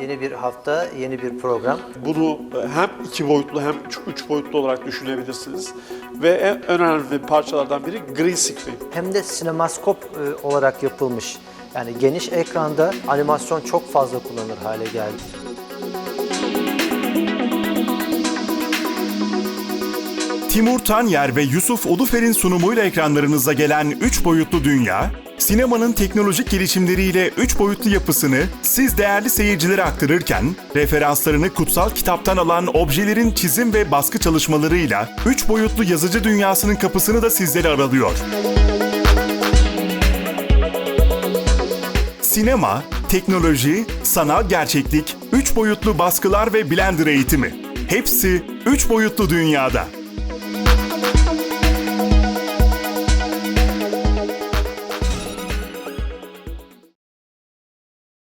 Yeni bir hafta, yeni bir program. Bunu hem iki boyutlu hem üç boyutlu olarak düşünebilirsiniz. Ve en önemli parçalardan biri green screen. Hem de sinemaskop e, olarak yapılmış. Yani geniş ekranda animasyon çok fazla kullanılır hale geldi. Timur Tanyer ve Yusuf Ulufer'in sunumuyla ekranlarınıza gelen 3 boyutlu dünya, sinemanın teknolojik gelişimleriyle 3 boyutlu yapısını siz değerli seyircilere aktarırken, referanslarını kutsal kitaptan alan objelerin çizim ve baskı çalışmalarıyla 3 boyutlu yazıcı dünyasının kapısını da sizlere aralıyor. Sinema, teknoloji, sanal gerçeklik, 3 boyutlu baskılar ve blender eğitimi. Hepsi 3 boyutlu dünyada.